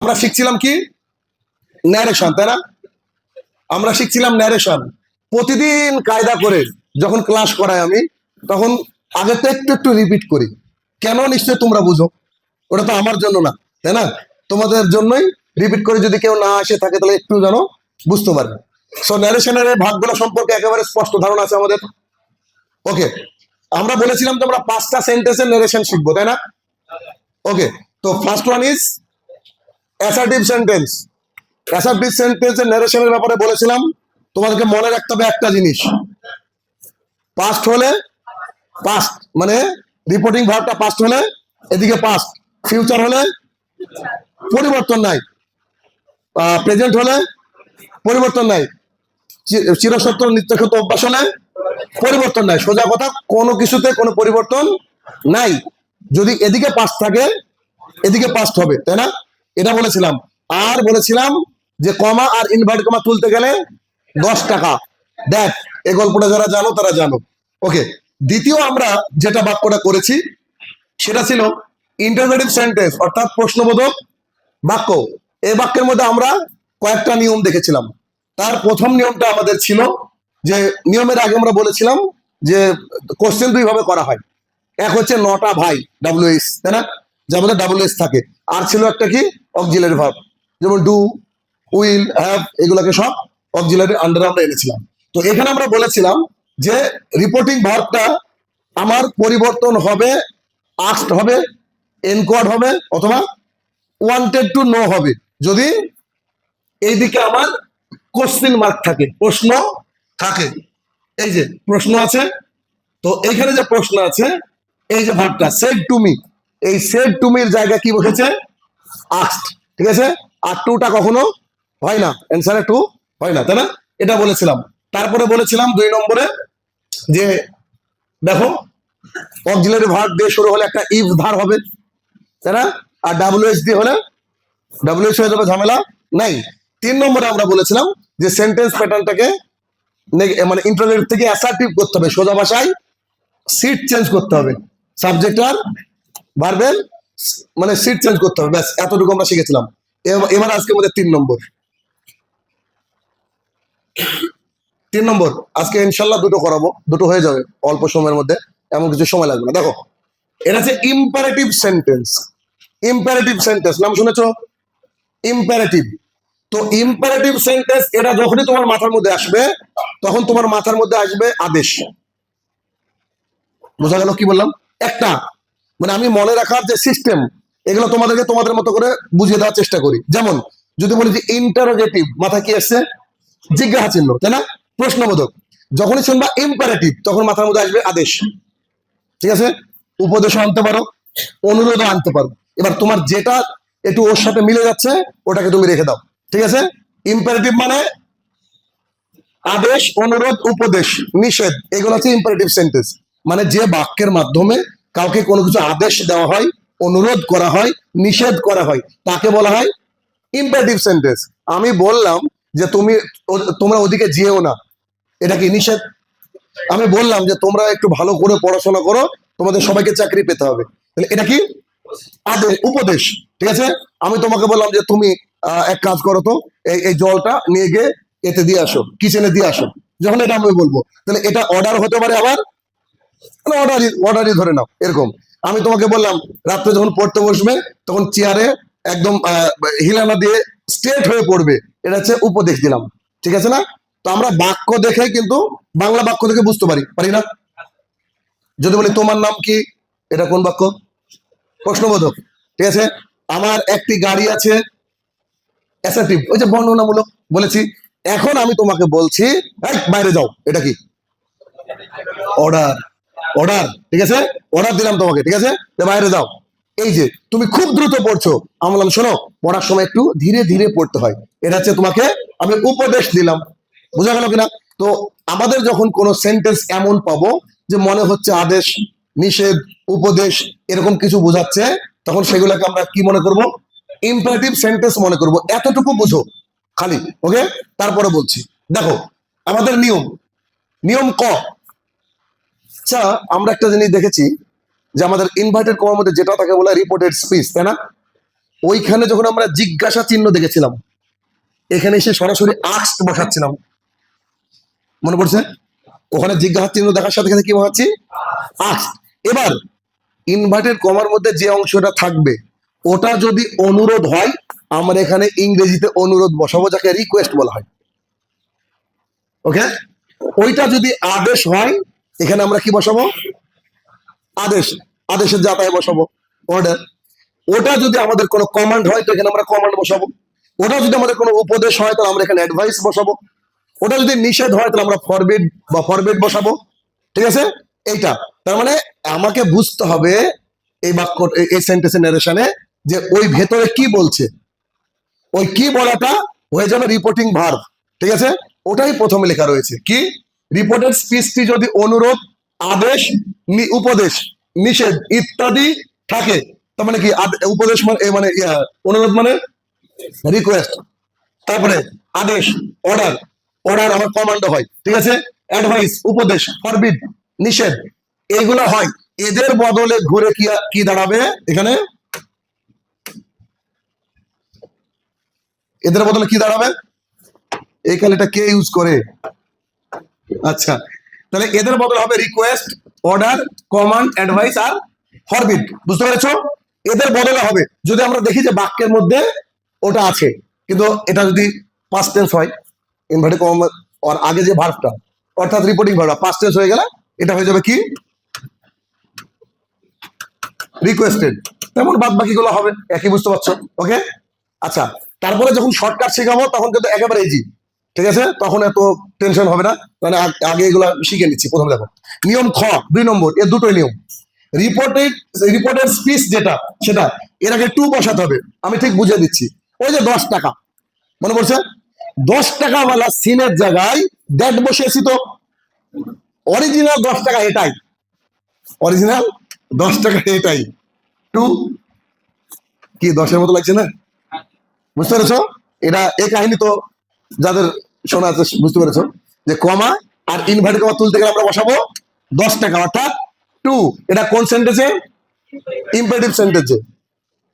আমরা শিখছিলাম কি? ন্যারেশন তাই না? আমরা শিখছিলাম ন্যারেশন প্রতিদিন কায়দা করে যখন ক্লাস করাই আমি, তখন আগে তো একটু একটু রিপিট করি। কেন নিশ্চয় তোমরা বুঝো? ওটা তো আমার জন্য না, তাই না? তোমাদের জন্যই রিপিট করে যদি কেউ না আসে, থাকে তাহলে একটু যেন বুঝতে পারবে সো ন্যারেশনের ভাগগুলো সম্পর্কে একেবারে স্পষ্ট ধারণা আছে আমাদের। ওকে আমরা বলেছিলাম যে আমরা পাঁচটা সেন্টেন্সের ন্যারেশন শিখব, তাই না? ওকে তো first one is assertive sentence assertive সেন্টেন্সের ন্যারেশনের ব্যাপারে বলেছিলাম, তোমাদেরকে মনে রাখতে হবে একটা জিনিস। পাস্ট হলে পাস্ট মানে রিপোর্টিং ভার্বটা পাস্ট হলে, এদিকে পাস্ট ফিউচার হলে, পরিবর্তন নাই। প্রেজেন্ট হলে, পরিবর্তন নাই। চিরসত্য নিত্যসত্য অভ্যাস হলে, পরিবর্তন নাই। সোজা কথা, কোনো কিছুতে কোনো পরিবর্তন নাই। যদি এদিকে পাস্ট থাকে, এদিকে পাস্ট হবে, তাই না? এটা বলেছিলাম। আর বলেছিলাম যে কমা আর ইনভার্ট কমা তুলতে গেলে দশ টাকা। দেখ এই গল্পটা যারা জানো, তারা জানো। ওকে দ্বিতীয় আমরা যেটা বাক্যটা করেছি, সেটা ছিল ইন্টারোগেটিভ সেন্টেন্স অর্থাৎ প্রশ্নবোধক বাক্য। এই বাক্যের মধ্যে আমরা কয়েকটা নিয়ম দেখেছিলাম। তার প্রথম নিয়মটা আমাদের ছিল যে, নিয়মের আগে আমরা বলেছিলাম যে কোশ্চেন দুই ভাবে করা হয়। এক হচ্ছে নটা ভাই ডাব্লিউ এস তাই না? যার মধ্যে ডাব্লিউ এস থাকে। আর ছিল একটা কি? অক্সিলারি ভাব যেমন ডু উইল হ্যাভ এগুলোকে সব অক্সিলারি আন্ডারে আমরা এনেছিলাম। তো এখানে আমরা বলেছিলাম যে রিপোর্টিং ভার্বটা আমার পরিবর্তন হবে আস্ট হবে এনকোয়ার্ড হবে, অথবা ওয়ান্টেড টু নো হবে। যদি এইদিকে আমার কোশ্চিন মার্ক থাকে, প্রশ্ন থাকে। এই যে প্রশ্ন আছে, তো এইখানে যে প্রশ্ন আছে, এই যে ভাবটা সেড টু মি এই সেড টু মির জায়গায় কি বসেছে আস্ট ঠিক আছে? আর টুটা কখনো হয় না অ্যান্সারে টু হয় না, তাই না? এটা বলেছিলাম। তারপরে বলেছিলাম দুই নম্বরে যে, দেখো অক্সিলারি ভার্ব দিয়ে শুরু হলে একটা ইফ ধার হবে, তাই না? আর ডাব্লিউএস দিয়ে হলে ডাব্লিউএস হয়ে যাবে ঝামেলা নাই। তিন নম্বরে আমরা বলেছিলাম যে সেন্টেন্স প্যাটার্নটাকে মানে ইন্টারনেট থেকে অ্যাসার্টিভ করতে হবে, সোজা ভাষায় সিট চেঞ্জ করতে হবে। সাবজেক্ট আর ভার্বের মানে সিট চেঞ্জ করতে হবে, ব্যাস, এতটুকু আমরা শিখেছিলাম। এবার আজকে আমাদের তিন নম্বর। তিন নম্বর, আজকে ইনশাল্লাহ দুটো করাবো, দুটো হয়ে যাবে অল্প সময়ের মধ্যে, এমন কিছু সময় লাগবে না। দেখো, এটা হচ্ছে ইম্পারেটিভ সেন্টেন্স ইম্পারেটিভ সেন্টেন্স নাম শুনেছো? ইম্পারেটিভ তো ইম্পারেটিভ সেন্টেন্স এটা যখনই তোমার মাথার মধ্যে আসবে, তখন তোমার মাথার মধ্যে আসবে আদেশ। বোঝা গেল কি বললাম? একটা মানে আমি মনে রাখার যে সিস্টেম এগুলো তোমাদেরকে তোমাদের মতো করে বুঝিয়ে দেওয়ার চেষ্টা করি। যেমন, যদি বলি যে ইন্টারোগেটিভ মাথা কি আসছে? জিজ্ঞাসা চিহ্ন, তাই না? প্রশ্নবোধক। যখনই শুনবা ইম্পারেটিভ তখন মাথার মধ্যে আসবে আদেশ। ঠিক আছে? উপদেশ আনতে পারো অনুরোধ আনতে পারো। এবার তোমার যেটা একটু ওর সাথে মিলে যাচ্ছে, ওটাকে তুমি রেখে দাও। ঠিক আছে? ইম্পারেটিভ মানে আদেশ, অনুরোধ, উপদেশ, নিষেধ, এগুলো হচ্ছে ইম্পারেটিভ সেন্টেন্স মানে যে বাক্যের মাধ্যমে কাউকে কোনো কিছু আদেশ দেওয়া হয়, অনুরোধ করা হয়, নিষেধ করা হয়, তাকে বলা হয় ইম্পারেটিভ সেন্টেন্স আমি বললাম যে তুমি, তোমরা ওদিকে যেও না। এটা কি নিষেধ? আমি বললাম যে তোমরা একটু ভালো করে পড়াশোনা করো, তোমাদের সবাইকে চাকরি পেতে হবে। তাহলে এটা কি? আদেশ, উপদেশ, ঠিক আছে? আমি তোমাকে বললাম যে তুমি এক কাজ করো তো, এই জলটা নিয়ে গিয়ে এতে দিয়ে আসো কিচেনে দিয়ে আসো। যখন এটা আমি বলব, তাহলে এটা অর্ডার হতে পারে আবার অর্ডারই অর্ডারই ধরে নাও, এরকম। আমি তোমাকে বললাম, রাত্রে যখন পড়তে বসবে, তখন চেয়ারে একদম হিলানা দিয়ে স্ট্রেট হয়ে পড়বে। এটা হচ্ছে উপদেশ দিলাম। ঠিক আছে না? তো আমরা বাক্য দেখে কিন্তু বাংলা বাক্য থেকে বুঝতে পারি। পারি না? যদি বলি, তোমার নাম কি? এটা কোন বাক্য? প্রশ্নবোধক। ঠিক আছে? আমার একটি গাড়ি আছে অ্যাসার্টিভ ওই যে বর্ণনামূলক বলেছি। এখন আমি তোমাকে বলছি বাইরে যাও। এটা কি? অর্ডার অর্ডার ঠিক আছে? অর্ডার দিলাম তোমাকে, ঠিক আছে? বাইরে যাও। এই যে, তুমি খুব দ্রুত পড়ছো। আমি বললাম, শোনো, পড়ার সময় একটু ধীরে ধীরে পড়তে হয়। এটা হচ্ছে তোমাকে আমি উপদেশ দিলাম। বোঝা গেল কিনা? তো আমাদের যখন কোনো সেন্টেন্স এমন পাবো যে মনে হচ্ছে আদেশ, নিষেধ, উপদেশ, এরকম কিছু বোঝাচ্ছে, তখন সেগুলোকে আমরা কি মনে করব? ইম্পারেটিভ সেন্টেন্স মনে করব। এতটুকু বুঝো, খালি ওকে তারপরে বলছি। দেখো, আমাদের নিয়ম। নিয়ম ক? আচ্ছা আমরা একটা জিনিস দেখেছি যে আমাদের ইনভাইটেড কমার মধ্যে যেটা তাকে বলে রিপোর্টেড স্পিচ তাই না? ওইখানে যখন আমরা জিজ্ঞাসা চিহ্ন দেখেছিলাম, এখানে এসে সরাসরি আক্স বসাচ্ছিলাম। মনে পড়ছে? ওখানে জিজ্ঞাসা চিহ্ন দেখার সাথে সাথে কি বসাচ্ছি? আক্স এবার ইনভার্টেড কমার মধ্যে যে অংশটা থাকবে, ওটা যদি অনুরোধ হয়, আমরা এখানে ইংরেজিতে অনুরোধ বসাবো, যাকে রিকোয়েস্ট বলা হয়। ওকে ওইটা যদি আদেশ হয় এখানে আমরা কি বসাবো? আদেশ, আদেশের যাতায় বসাবো। অর্ডার ওটা যদি আমাদের কোনো কমান্ড হয়, তো এখানে আমরা কমান্ড বসাবো। ওটা যদি আমাদের কোনো উপদেশ হয়, তাহলে আমরা এখানে অ্যাডভাইস বসাবো। ওটা যদি নিষেধ হয়, তাহলে আমরা ফরবিড বা ফরবেড বসাবো। ঠিক আছে? এইটা। তার মানে আমাকে বুঝতে হবে এই বাক্য, এই- সেন্টেন্সের নারেশনে যে ওই ভেতরে কি বলছে। ওই কি বলাটা হয়ে যাবে রিপোর্টিং ভার্ব ঠিক আছে? ওটাই প্রথমে লেখা রয়েছে। কি? রিপোর্টেড স্পিচটি যদি অনুরোধ, আদেশ উপদেশ, নিষেধ ইত্যাদি থাকে, তার মানে কি? উপদেশ মানে মানে অনুরোধ মানে রিকোয়েস্ট তারপরে আদেশ অর্ডার অর্ডার আমার কমান্ড হয়, ঠিক আছে? অ্যাডভাইস উপদেশ ফরবিড নিষেধ, এগুলো হয়। এদের বদলে ঘুরে কি কি দাঁড়াবে এখানে? এদের বদলে কি দাঁড়াবে? এই খালিটা কে ইউজ করে? আচ্ছা তাহলে এদের বদলে হবে রিকোয়েস্ট অর্ডার কমান্ড অ্যাডভাইস আর ফরবিড বুঝতে পেরেছ? এদের বদলে হবে। যদি আমরা দেখি যে বাক্যের মধ্যে ওটা আছে, কিন্তু এটা যদি পাস্ট টেন্স হয় ইনভার্টে কম আর আগে যে ভার্বটা অর্থাৎ রিপোর্টিং ভার্ব পাস্ট টেন্স হয়ে গেলে এটা হয়ে যাবে কি? রিকোয়েস্টেড তেমন বাদ বাকিগুলো হবে, একই বুঝতে পারছ ওকে আচ্ছা তারপরে যখন শর্টকাট শেখাবো, তখন কিন্তু একেবারে ইজি ঠিক আছে? তখন এত টেনশন হবে না। মানে আগে এগুলো শিখে নিচ্ছি। প্রথম দেখো। নিয়ম খ, দুই নম্বর এর দুটোই নিয়ম। রিপোর্টেড রিপোর্টেড স্পিচ যেটা, সেটা, এর আগে টু বসাতে হবে। আমি ঠিক বুঝিয়ে দিচ্ছি। ওই যে দশ টাকা। মনে পড়ছে? দশ টাকাওয়ালা সিনের জায়গায় দ্যাট বসিয়েছি তো। অরিজিনাল দশ টাকা এটাই। অরিজিনাল দশ টাকা এটাই। টু কি দশের মতো লাগছে না? বুঝতে পেরেছ? এটা এই কাহিনী তো যাদের শোনা আছে বুঝতে পেরেছ? যে কমা আর ইনভার্ট কমা তুলতে গেলে আমরা বসাবো দশ টাকা, অর্থাৎ টু এটা কোন সেন্টেন্সে ইম্পারেটিভ সেন্টেন্সে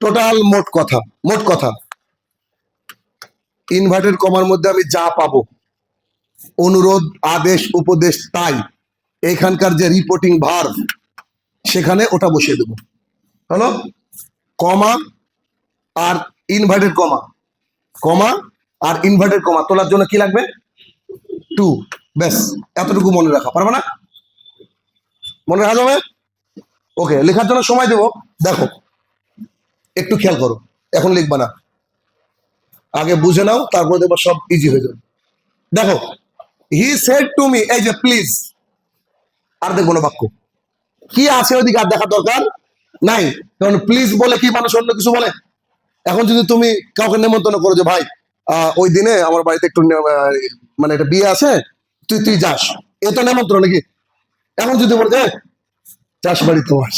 টোটাল মোট কথা মোট কথা। ইনভার্টেড কমার মধ্যে আমি যা পাবো। অনুরোধ, আদেশ, উপদেশ, তাই। এখানকার যে রিপোর্টিং ভার সেখানে ওটা বসিয়ে দেবো। হলো, কমা আর ইনভার্টেড কমা কমা আর ইনভার্টেড কমা তোলার জন্য কি লাগবে? টু ব্যাস, এতটুকু মনে রাখা, পারবে না? মনে রাখা যাবে? ওকে লেখার জন্য সময় দেবো। দেখো, একটু খেয়াল করো, এখন লিখবা না। আগে বুঝে নাও, তারপরে দেখব সব ইজি হয়ে যাবে। দেখো হি সেড টু মি এই যে প্লিজ আর দেখব না বাক্য। কি আছে ওইদিকে আর দেখার দরকার? নাই। কারণ প্লিজ বলে কি মানুষ অন্য কিছু বলে? এখন যদি তুমি কাউকে নেমন্তন্ন করো যে, ভাই ওই দিনে আমার বাড়িতে একটু মানে একটা বিয়ে আছে তুই তুই যাস। এ তো নেমন্ত্রণ নাকি? এখন যদি বলে যে, চাষ বাড়ি তোমার।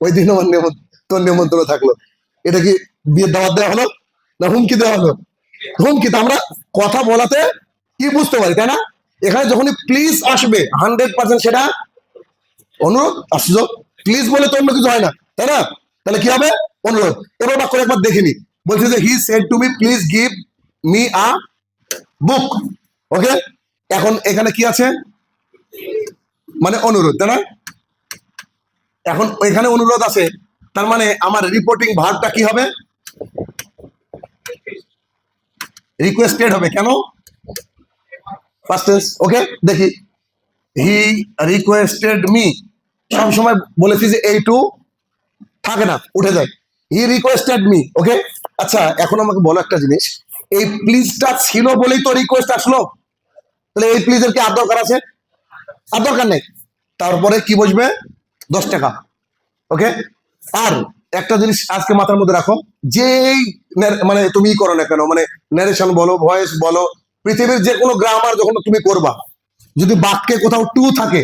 ওই দিন আমার তোর নেমন্ত্রণ থাকল। এটা কি বিয়ের দাওয়াত দেওয়া হলো না হুমকি দেওয়া হলো? হুমকি তো আমরা কথা বলাতে কি বুঝতে পারি তাই না? এখানে যখনই প্লিজ আসবে হান্ড্রেড পার্সেন্ট সেটা অনুরোধ আসছো প্লিজ বলে তো অন্য কিছু হয় না তাই না? তাহলে কি হবে? অনুরোধ। এবার বাক্য একবার দেখিনি বলছে যে he said to me please give me a book, okay? এখন এখানে কি আছে? মানে অনুরোধ, তাই না? এখন এখানে অনুরোধ আছে, তার মানে আমার রিপোর্টিং ভারটা কি হবে? রিকোয়েস্টেড হবে, কেন? First okay? দেখি। হি রিকোয়েস্টেড মি সব সময় বলেছি যে এই টু থাকে না, উঠে যায়। He requested me okay? আচ্ছা এখন আমাকে বলো একটা জিনিস। এই প্লিজটা ছিল বলেই তো রিকোয়েস্ট আসলো। তাহলে এই প্লিজের কি আর দরকার আছে? আর দরকার নেই। তারপরে কি বসবে? দশ টাকা। ওকে আর একটা জিনিস আজকে মাথার মধ্যে রাখো, যেই মানে তুমি করো না কেন মানে ন্যারেশন বলো ভয়েস বলো, পৃথিবীর যে কোনো গ্রামার যখন তুমি করবা, যদি বাক্যে কোথাও টু থাকে,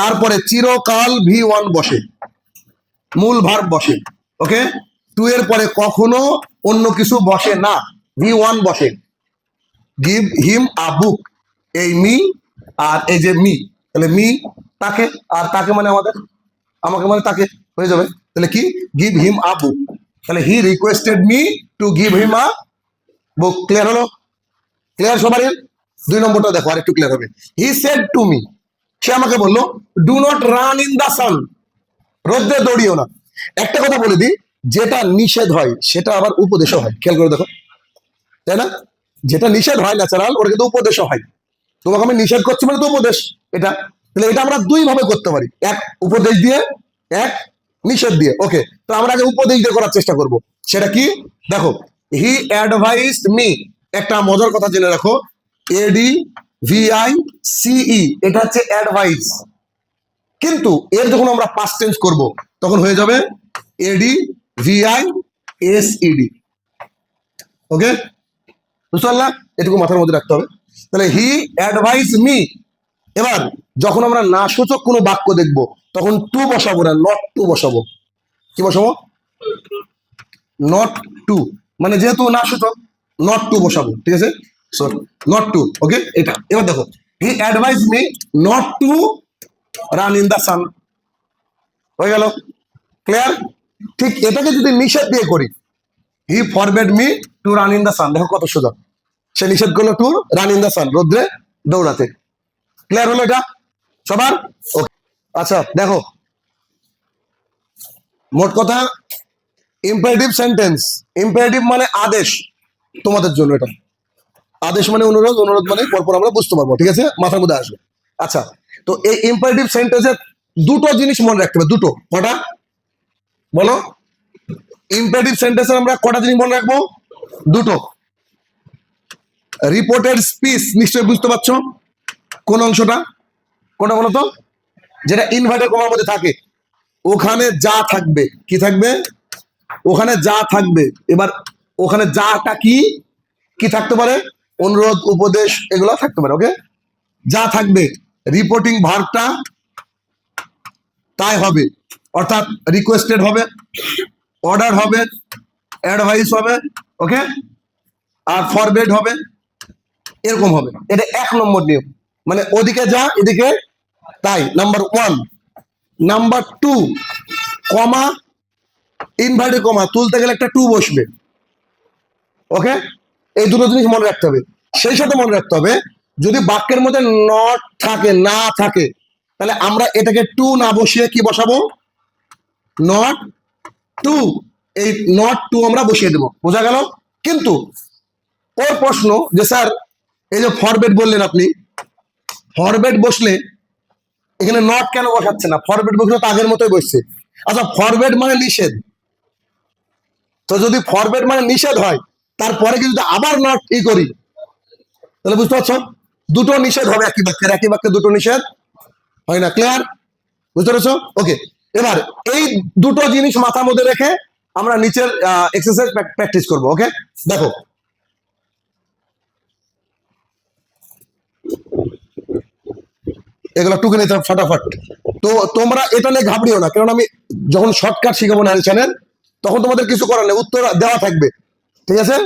তারপরে চিরকাল ভি ওয়ান বসে, মূল ভার্ব বসে ওকে টু এর পরে কখনো অন্য কিছু বসে না। V one give him a book. এই মি আর এই যে মি, তাহলে মি তাকে, আর তাকে মানে আমাদের, আমাকে মানে তাকে, হয়ে যাবে। তাহলে কি? Give him a book. তাহলে he requested me to give him a book. Clear হলো? ক্লিয়ার সবারই? দুই নম্বরটা দেখো, আরেকটু ক্লিয়ার হবে। He said to me. সে আমাকে বলল do not run in the sun রোদ্রে দৌড়িও না। একটা কথা বলে দিই, যেটা নিষেধ হয়, সেটা আবার উপদেশও হয়। খেয়াল করে দেখো। তাই না? যেটা নিষেধ হয় ন্যাচারাল ওটা কিন্তু উপদেশও হয়। তোমাকে আমি নিষেধ করছি মানে তো উপদেশ এটা। তাহলে এটা আমরা দুই ভাবে করতে পারি। এক, উপদেশ দিয়ে, এক, নিষেধ দিয়ে। ওকে, তো আমরা আগে উপদেশ দিয়ে করার চেষ্টা করব। সেটা কি? দেখো হি অ্যাডভাইসড মি একটা মজার কথা জেনে রাখো। এডি ভিআই সিই এটা হচ্ছে অ্যাডভাইস কিন্তু এর যখন আমরা পাস্ট টেন্স করব, তখন হয়ে যাবে A D V I S E D okay? বুঝতে এটুকু মাথার মধ্যে রাখতে হবে। তাহলে হি অ্যাডভাইস মি এবার, যখন আমরা না সূচক কোনো বাক্য দেখব, তখন টু বসাবো না নট টু বসাবো। কি বসাবো? নট টু মানে যেহেতু না সূচক নট টু বসাবো, ঠিক আছে? নট টু ওকে এটা। এবার দেখো he advise me not to run in the sun হয়ে গেল। ক্লিয়ার ঠিক এটাকে যদি নিষেধ দিয়ে করি he forbade me to run in the sun দেখো কত সুযোগ সে নিষেধ করল to run in the sun রোদ্রে দৌড়াতে। ক্লিয়ার হলো এটা? সবার? ওকে আচ্ছা দেখো। মোট কথা ইম্পারেটিভ সেন্টেন্স ইম্পারেটিভ মানে আদেশ তোমাদের জন্য এটা। আদেশ মানে অনুরোধ অনুরোধ মানে পরপর আমরা বুঝতে পারব, ঠিক আছে? মাথার মধ্যে আসবে। আচ্ছা তো এই ইম্পারেটিভ সেন্টেন্সের দুটো জিনিস মনে রাখতে হবে, দুটো। কটা? বলো। ইম্পারেটিভ সেন্টেন্সের আমরা কটা জিনিস মনে রাখব? দুটো। রিপোর্টেড স্পিচ নিশ্চয়ই বুঝতে পারছ? কোন অংশটা? কোনটা বলো তো? যেটা ইনভার্টার কমার মধ্যে থাকে। ওখানে যা থাকবে, কি থাকবে? ওখানে যা থাকবে। এবার ওখানে যাটা কি? কি থাকতে পারে? অনুরোধ, উপদেশ, এগুলো থাকতে পারে ওকে যা থাকবে রিপোর্টিং ভারটা তাই হবে। অর্থাৎ রিকোয়েস্টেড হবে। অর্ডার হবে অ্যাডভাইস হবে ওকে আর ফরবেড হবে, এরকম হবে। এটা এক নম্বর নিয়ম। মানে ওদিকে যা, এদিকে তাই। Number one number two comma inverted comma তুলতে গেলে একটা টু বসবে। ওকে এই দুটো জিনিস মনে রাখতে হবে। সেই সাথে মনে রাখতে হবে, যদি বাক্যের মধ্যে নট থাকে, না থাকে, তাহলে আমরা এটাকে টু না বসিয়ে কি বসাবো? নট টু এই নট টু আমরা বসিয়ে দেবো। বোঝা গেল? কিন্তু ওর প্রশ্ন যে, স্যার, এই যে ফরবেড বললেন আপনি ফরবেড বসলে এখানে নট কেন বসাচ্ছে না? ফরবেড বসলে তো আগের মতোই বসছে। আচ্ছা ফরবেড মানে নিষেধ। তো যদি ফরবেড মানে নিষেধ হয়, তারপরে কি যদি আবার নট ই করি, তাহলে বুঝতে পারছ? দুটো নিষেধ হবে একই বাক্যের, একই বাক্যে দুটো নিষেধ। হয় না ক্লিয়ার বুঝতে পেরেছ? ওকে এবার এই দুটো জিনিস মাথার মধ্যে রেখে আমরা নিচের এক্সারসাইজ প্র্যাকটিস করব ওকে দেখো। এগুলো টুকে নিতে ফাটাফাট। তো তোমরা এটা নিয়ে ঘাবড়িও না, কারণ আমি যখন শর্টকাট শিখাবো ন্যারেশনের তখন তোমাদের কিছু করার নেই, উত্তর দেওয়া থাকবে। ঠিক আছে?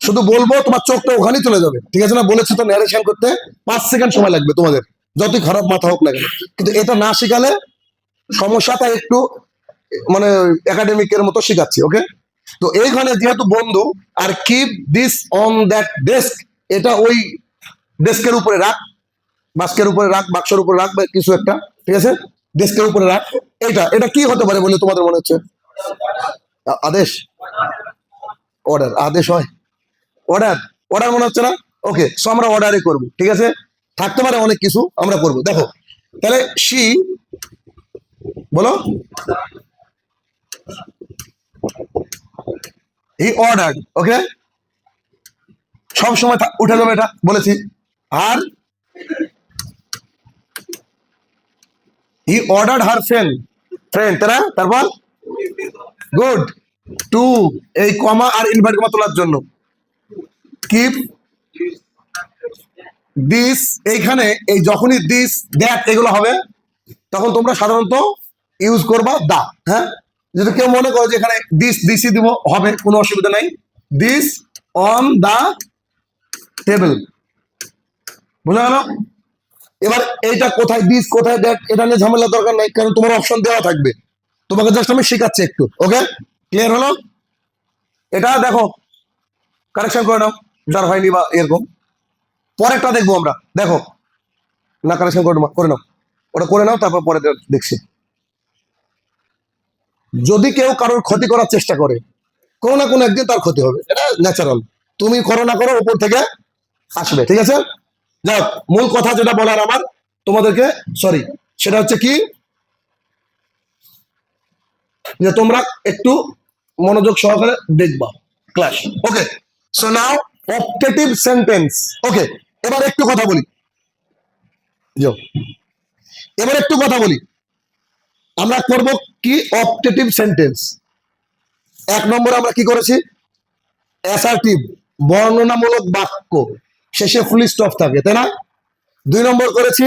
শুধু বলব, তোমার চোখটা ওখানেই চলে যাবে। ঠিক আছে না? বলেছি তো ন্যারেশন করতে, পাঁচ সেকেন্ড সময় লাগবে তোমাদের। যতই খারাপ মাথা হোক না কেন। কিন্তু এটা না শিখালে সমস্যাটা একটু মানে একাডেমিকের মতো শিখাচ্ছি ওকে তো এইখানে যেহেতু বন্ধু, আর keep this on that desk এটা ওই ডেস্কের উপরে রাখ বাস্কের উপরে রাখ, বাক্সের উপরে রাখ, বা কিছু একটা, ঠিক আছে? ডেস্কের উপরে রাখ। এটা এটা কি হতে পারে বলে তোমাদের মনে হচ্ছে? আদেশ? অর্ডার আদেশ হয়। অর্ডার অর্ডার মনে হচ্ছে না? ওকে সো আমরা অর্ডারই করব, ঠিক আছে? থাকতে পারে অনেক কিছু, আমরা করব। দেখো, তাহলে সি বলো। ই অর্ডার ওকে সব সময় উঠে যাবে এটা, বলেছি। আর he order her friend friend তারা তারপর? গুড টু এই কমা আর ইনভার্ট কমা তোলার জন্য। কিপ দিস এইখানে এই যখনই দিস দ্যাট এগুলো হবে। তখন তোমরা সাধারণত ইউজ করবা দা হ্যাঁ? যদি কেউ মনে করো যে এখানে দিস দিসই দিব, হবে, কোনো অসুবিধা নাই। দিস অন দা টেবিল বুঝা গেল? এবার এইটা কোথায় দিস কোথায় দেখ এটা নিয়ে ঝামেলা দরকার নাই, কারণ তোমার অপশন দেওয়া থাকবে। তোমাকে জাস্ট আমি শেখাচ্ছি একটু ওকে ক্লিয়ার হলো? এটা দেখো কারেকশন করে নাও, যার হয়নি বা এরকম। পরেরটা দেখব আমরা। দেখো, না কারেকশন করে নাও করে নাও। ওটা করে নাও, তারপর পরে দেখছি। যদি কেউ কারোর ক্ষতি করার চেষ্টা করে, কোনো না কোনো একদিন তার ক্ষতি হবে। এটা ন্যাচারাল তুমি করো না করো, উপর থেকে আসবে, ঠিক আছে? যাক মূল কথা যেটা বলার আমার, তোমাদেরকে সরি সেটা হচ্ছে কি? যে তোমরা একটু মনোযোগ সহকারে দেখবা class okay so now optative sentence okay এবার একটু কথা বলি। যাও। এবার একটু কথা বলি। আমরা করব কি অপটেটিভ সেন্টেন্স এক নম্বর আমরা কি করেছি? অ্যাসার্টিভ বর্ণনামূলক বাক্য। শেষে ফুল স্টপ থাকে, তাই না? দুই নম্বর করেছি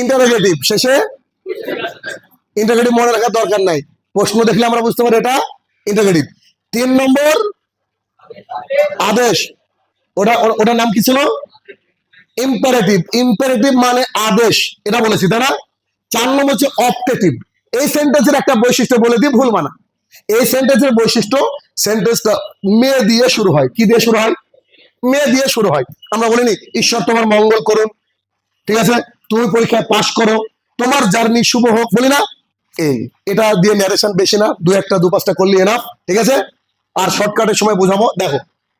ইন্টারোগেটিভ শেষে ইন্টারোগেটিভ মনে রাখার দরকার নাই। প্রশ্ন দেখলে আমরা বুঝতে পারি এটা ইন্টারোগেটিভ তিন নম্বর আদেশ। ওটা ওটার নাম কি ছিল? ইম্পারেটিভ ইম্পারেটিভ মানে আদেশ। এটা বলেছি, তাই না? চার নম্বর হচ্ছে অপটেটিভ এই সেন্টেন্সের একটা বৈশিষ্ট্য বলে দিই, ভুল মানা। এই সেন্টেন্সের বৈশিষ্ট্য সেন্টেন্সটা মেয়ে দিয়ে শুরু হয়। কি দিয়ে শুরু হয়? মেয়ে দিয়ে শুরু হয়। আমরা বলিনি ঈশ্বর তোমার মঙ্গল করুন। ঠিক আছে? তুমি পরীক্ষায় পাশ করো। তোমার জার্নি শুভ হোক। বলি না? এই, এটা দিয়ে ন্যারেশন বেশি না। দু একটা, দু পাঁচটা করলি এনাফ ঠিক আছে? আর শর্টকাটের সময় বোঝাবো। দেখো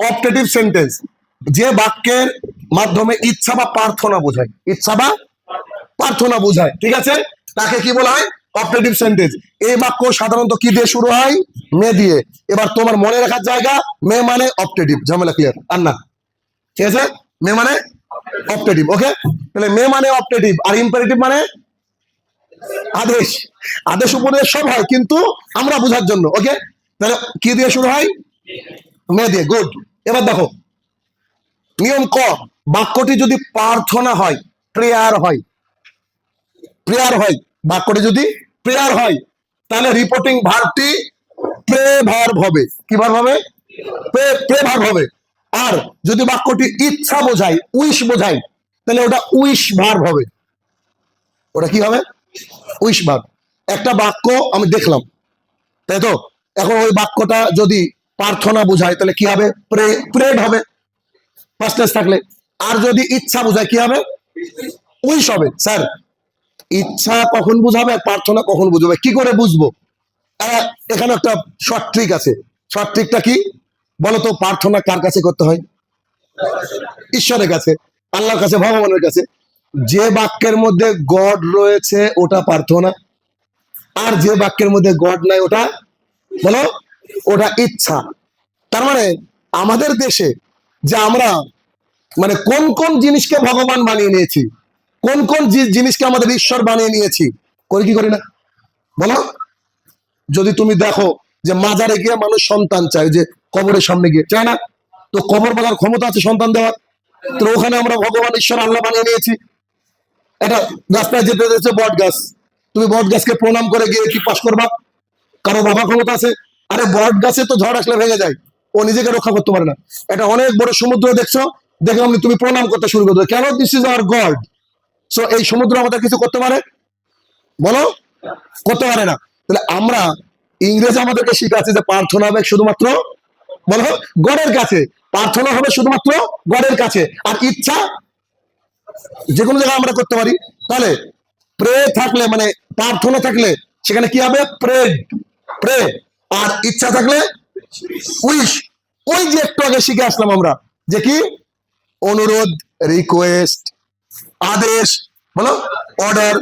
অপটেটিভ সেন্টেন্স যে বাক্যের মাধ্যমে ইচ্ছা বা প্রার্থনা বোঝায়। ইচ্ছা বা প্রার্থনা বোঝায়, ঠিক আছে? তাকে কি বলা হয়? অপারেটিভ সেন্টেন্স এই বাক্য সাধারণত কি দিয়ে শুরু হয়? মে দিয়ে। এবার তোমার মনে রাখার জায়গা, মে মানে অপটেটিভ ঝামেলা ক্লিয়ার আর না। ঠিক আছে? মে মানে অপটেটিভ ওকে তাহলে মে মানে অপটেটিভ আর ইম্পারেটিভ মানে আদেশ। আদেশ উপদেশ সব হয়, কিন্তু আমরা বোঝার জন্য ওকে তাহলে কি দিয়ে শুরু হয়? মে দিয়ে গুড এবার দেখো নিয়ম ক। বাক্যটি যদি প্রার্থনা হয়, প্রেয়ার হয় প্রেয়ার হয়, বাক্যটি যদি প্রেয়ার হয়, তাহলে রিপোর্টিং ভার্বটি প্রে ভার্ব হবে। কি ভার্ব হবে? প্রে ভার্ব হবে। আর যদি বাক্যটি ইচ্ছা বোঝায় উইশ বোঝায়, তাহলে ওটা উইশ ভার্ব হবে। ওটা কি হবে? উইশ ভার্ব একটা বাক্য আমি দেখলাম, তাই তো? এখন ওই বাক্যটা যদি প্রার্থনা বোঝায়, তাহলে কি হবে? প্রে প্রেড হবে। ফার্স্ট থাকলে। আর যদি ইচ্ছা বোঝায়, কি হবে? উইশ হবে। স্যার, ইচ্ছা কখন বুঝাবে প্রার্থনা কখন বুঝাবে? কি করে বুঝব? এখানে একটা শর্ট ট্রিক আছে। শর্ট ট্রিকটা কি? বলতো, প্রার্থনা কার কাছে করতে হয়? ঈশ্বরের কাছে, আল্লাহর কাছে, ভগবানের কাছে। যে বাক্যের মধ্যে গড রয়েছে, ওটা প্রার্থনা। আর যে বাক্যের মধ্যে গড নাই, ওটা বলো, ওটা ইচ্ছা। তার মানে আমাদের দেশে যে আমরা মানে কোন কোন জিনিসকে ভগবান বানিয়ে নিয়েছি? কোন কোন জিনিসকে আমাদের ঈশ্বর বানিয়ে নিয়েছি? করে কি করি না? বলো। যদি তুমি দেখো যে মাজারে গিয়ে মানুষ সন্তান চায় যে কবরের সামনে গিয়ে, চায় না? তো কবর বলার ক্ষমতা আছে সন্তান দেওয়ার? তো ওখানে আমরা ভগবান, ঈশ্বর, আল্লাহ বানিয়ে নিয়েছি। এটা রাস্তায় যেতে যেতে বট গাছ। তুমি বট গাছকে প্রণাম করে গিয়ে কি পাশ করবা? কারও বাবা ক্ষমতা আছে? আরে বট গাছে তো ঝড় আসলে ভেঙে যায়। ও নিজেকে রক্ষা করতে পারে না। এটা অনেক বড় সমুদ্র দেখছ, দেখলাম তুমি প্রণাম করতে শুরু করতে কেন this is our God so এই সমুদ্র আমাদের কিছু করতে পারে? বলো, করতে পারে না। তাহলে আমরা ইংরেজ আমাদেরকে শিখাচ্ছে যে প্রার্থনা হবে শুধুমাত্র, বলো, গড়ের কাছে। প্রার্থনা হবে শুধুমাত্র গড়ের কাছে। আর ইচ্ছা, যে কোনো জায়গায় আমরা করতে পারি। তাহলে প্রে থাকলে মানে প্রার্থনা থাকলে, সেখানে কি হবে? প্রে প্রে আর ইচ্ছা থাকলে উইশ ওই যে একটু আগে শিখে আসলাম আমরা, যে কি? অনুরোধ রিকোয়েস্ট আদেশ, বলো? অর্ডার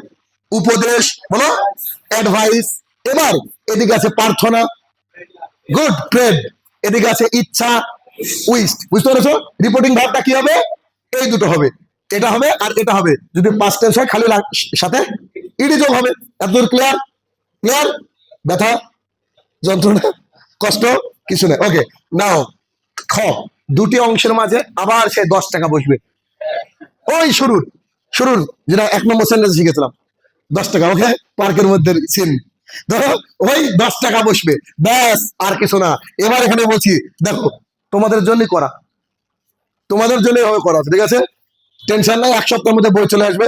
উপদেশ, বলো? অ্যাডভাইস এবার এদিকে আছে প্রার্থনা গুড প্রেড এদিকে আছে ইচ্ছা উইস্ট বুঝতে পেরেছ? রিপোর্টিং ভাবটা কি হবে? এই দুটো হবে, এটা হবে আর এটা হবে, যদি পাঁচ টেন্স হয়, খালি সাথে ইডি যোগ হবে, এতদূর ক্লিয়ার ক্লিয়ার ব্যথা, যন্ত্রণা, কষ্ট? কিছু নেই। ওকে নাও খ, দুটি অংশের মাঝে আবার সে দশ টাকা বসবে। ওই শুরুর শুরুর, যেটা এক নম্বর সেন্টেন্স শিখেছিলাম। দশ টাকা ওকে পার্কের মধ্যে সিন ধরো, ওই দশ টাকা বসবে। ব্যাস, আর কিছু না। এবার এখানে বলছি, দেখো, তোমাদের জন্যই করা। তোমাদের জন্যই হবে করা ঠিক আছে? টেনশন নাই, এক সপ্তাহের মধ্যে বই চলে আসবে।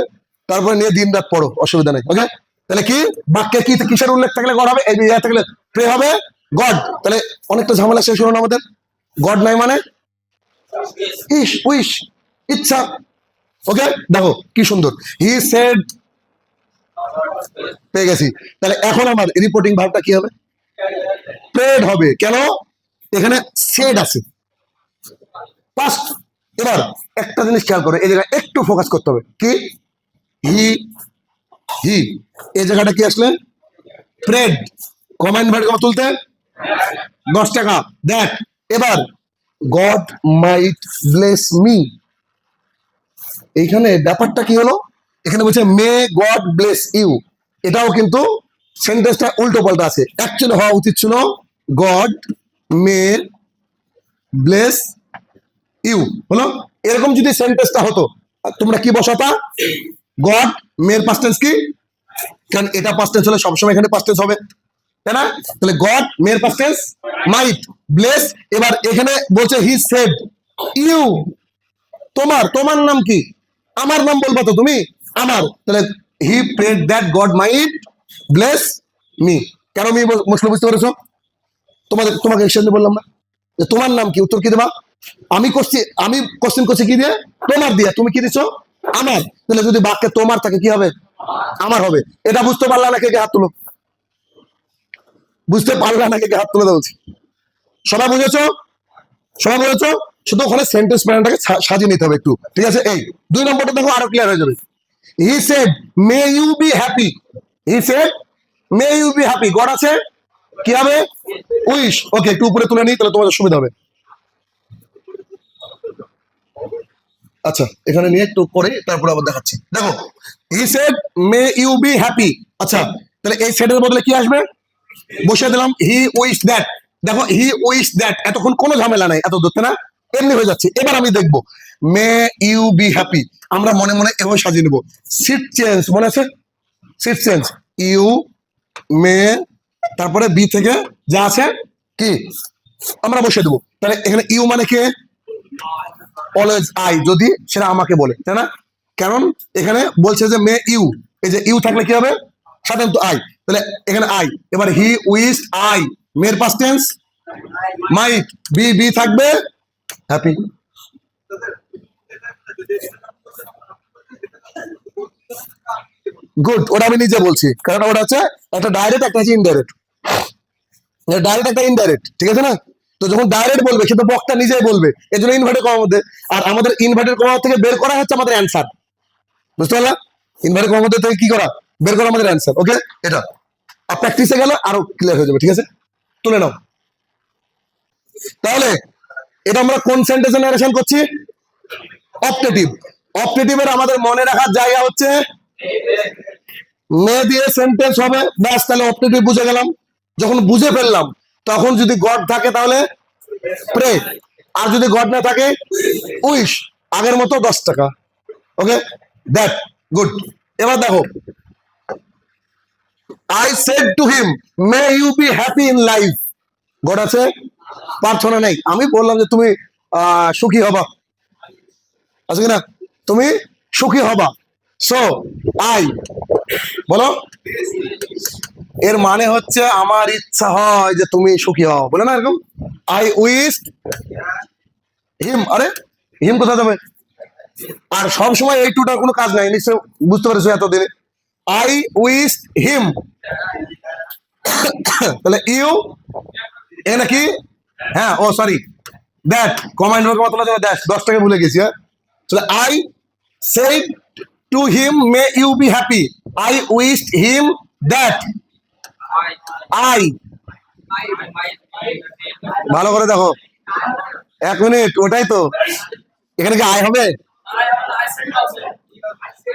তারপরে নিয়ে দিন রাত পড়ো, অসুবিধা নেই ওকে তাহলে কি? বাক্যে কি, কিসের উল্লেখ থাকলে করা হবে? এই থাকলে প্রে হবে? গড তাহলে অনেকটা ঝামেলা শেষ হলো না আমাদের? গড নাই মানে? ইস উইশ ইচ্ছা। ওকে দেখো, কি সুন্দর। হি সেড পেয়ে গেছি। তাহলে এখন আমার রিপোর্টিং ভাবটা কি হবে? প্রেড হবে। কেন? এখানে সেড আছে। ফার্স্ট এবার একটা জিনিস খেয়াল করো, এই জায়গায় একটু ফোকাস করতে হবে। কি? হি হি এই জায়গাটা কি আসলে? প্রেড কমেন্ট ভার্ড কত তুলতে? দশ টাকা। দেখ, এবার গড মাইট ব্লেস মি এইখানে ব্যাপারটা কি হলো? এখানে বলছে মে গড ব্লেস ইউ এটাও কিন্তু সেন্টেন্সটা উল্টো পাল্টা আছে। অ্যাকচুয়ালি হওয়া উচিত ছিল গড মে ব্লেস ইউ হলো? এরকম যদি সেন্টেন্সটা হতো, তোমরা কি বসাতা? গড মেয়ের পাস্ট টেন্স কি? কারণ এটা পাস্ট টেন্স হলে সবসময় এখানে পাস্ট টেন্স হবে। তাই না? তাহলে গড মেয়ের পাস্ট মাইট ব্লেস এবার এখানে বলছে হি সেড ইউ তোমার তোমার নাম কি? আমার নাম বলবা তো তুমি? আমার। তাহলে he prayed that God might bless me কেন মি মুসলিম বুঝতে পেরেছ? তোমাদের তোমাকে এক্সচেঞ্জ বললাম না। যে তোমার নাম কি? উত্তর কি দেবা? আমি করছি আমি কোশ্চেন করছি কি দিয়ে? তোমার দিয়ে। তুমি কি দিছো? আমার। তাহলে যদি বাক্যে তোমার থাকে, কি হবে? আমার হবে। এটা বুঝতে পারলা না কে হাত তুলো? বুঝতে পারলা না হাত তুলে দেওয়া সবাই বুঝেছ? সবাই বুঝেছ? শুধু ওখানে সেন্টেন্স প্ল্যানটাকে সাজিয়ে নিতে হবে একটু। ঠিক আছে? এই, দুই নম্বরটা দেখো আরও ক্লিয়ার হয়ে যাবে। He said may you be happy he said may you be happy God আছে। কি হবে? উইশ ওকে একটু উপরে তুলে নিই, তাহলে তোমাদের সুবিধা হবে। আচ্ছা এখানে নিয়ে একটু পরে তারপর আবার দেখাচ্ছি। দেখো he said may you be happy আচ্ছা তাহলে এই সেটের বদলে কি আসবে? বসে দিলাম হি উইশ দ্যাট দেখো হি উইশ দ্যাট এতক্ষণ কোনো ঝামেলা নাই, এত ধরতে না? এমনি হয়ে যাচ্ছে। এবার আমি দেখব। মে ইউ বি হ্যাপি আমরা মনে মনে এভাবে সাজিয়ে নেব। সিট চেঞ্জ মনে আছে? সিট চেঞ্জ ইউ মে তারপরে বি থেকে যা আছে, কি? আমরা বসে দেবো। তাহলে এখানে ইউ মানে কে? অলওয়েজ আই যদি সেটা আমাকে বলে, তাই না? কারণ এখানে বলছে যে মে ইউ এই যে ইউ থাকলে কি হবে? সাধারণত আই তাহলে এখানে আই এবার হি উইস আই মের পাস্ট টেন্স বি বি থাকবে হ্যাপি গুড ওটা আমি নিজে বলছি, কারণ ওটা হচ্ছে একটা ডাইরেক্ট একটা হচ্ছে ইনডাইরেক্ট ডাইরেক্ট একটা ইনডাইরেক্ট ঠিক আছে না? তো যখন ডাইরেক্ট বলবে, সে তো বক্তা নিজেই বলবে এই জন্য ইনভার্টের কমার মধ্যে আর আমাদের ইনভার্টের কমার থেকে বের করা হচ্ছে আমাদের অ্যান্সার বুঝতে পারলা? ইনভার্টের কমার মধ্যে থেকে কি করা? বের করা আমাদের অ্যান্সার ওকে এটা। প্র্যাকটিসে গেলে আরও ক্লিয়ার হয়ে যাবে, ঠিক আছে? তুলে নাও। তাহলে, এটা আমরা কোন সেন্টেন্সে করছি? অপটেটিভ অপটেটিভের আমাদের মনে রাখার জায়গা হচ্ছে মে দিয়ে সেন্টেন্স হবে। ব্যাস, তাহলে অপটেটিভ বুঝে গেলাম। যখন বুঝে ফেললাম, তখন যদি গড থাকে তাহলে প্রে আর যদি গড না থাকে উইশ আগের মতো দশ টাকা। ওকে দ্যাট গুড এবার দেখো I said to him may you be happy in life God আছে? প্রার্থনা নেই। আমি বললাম যে, তুমি সুখী হবা। আছে কিনা তুমি সুখী হবা। সো আই বলো। এর মানে হচ্ছে আমার ইচ্ছা হয় যে তুমি সুখী হও। বলে না এরকম? আই উইস হিম আরে হিম কোথায় যাবে? আর সব সময় এই টুটার কোনো কাজ নাই নিশ্চয় বুঝতে পেরেছ এতদিনে। আই উইস হিম তাহলে ইউ এখানে কি? হ্যাঁ ও সরি দ্যাট কমান্ড হোক মতো দ্যাট দশ টাকা ভুলে গেছি হ্যাঁ? তাহলে I said to him may you be happy I wish him that I ভালো করে দেখো। এক মিনিট, ওটাই তো। এখানে কি আই হবে?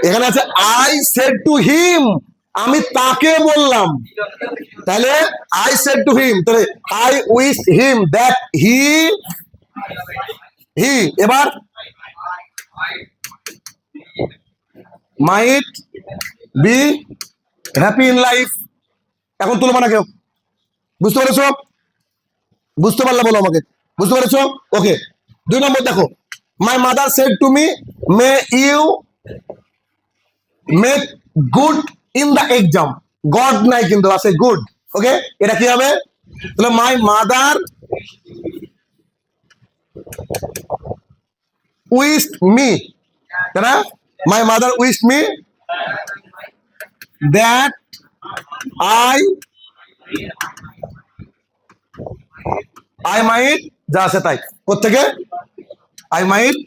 এখানে আছে আই সেড টু হিম আমি তাকে বললাম। তাহলে আই সেড টু হিম তাহলে I wish him that he he এবার might be happy in life এখন তুলবা না কেউ। বুঝতে পেরেছ? বুঝতে পারলে বলো আমাকে। বুঝতে পেরেছ? ওকে, দুই নম্বর দেখো my mother said to me may you make good in the exam God নাই কিন্তু আছে গুড ওকে এটা কি হবে? তাহলে মাই মাদার উইস্ট মি তাই my mother wished me that I I might যা আছে তাই। কোথেকে I might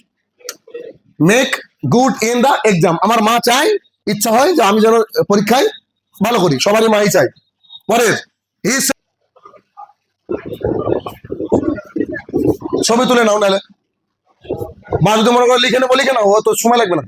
make good in the exam আমার মা চায় ইচ্ছা হয় যে আমি যেন পরীক্ষায় ভালো করি, সবারই মাই চাই। পরের ছবি তুলে নাও নাহলে। মা যদি মনে করে লিখে নেব, লিখে নাও তো সময় লাগবে না।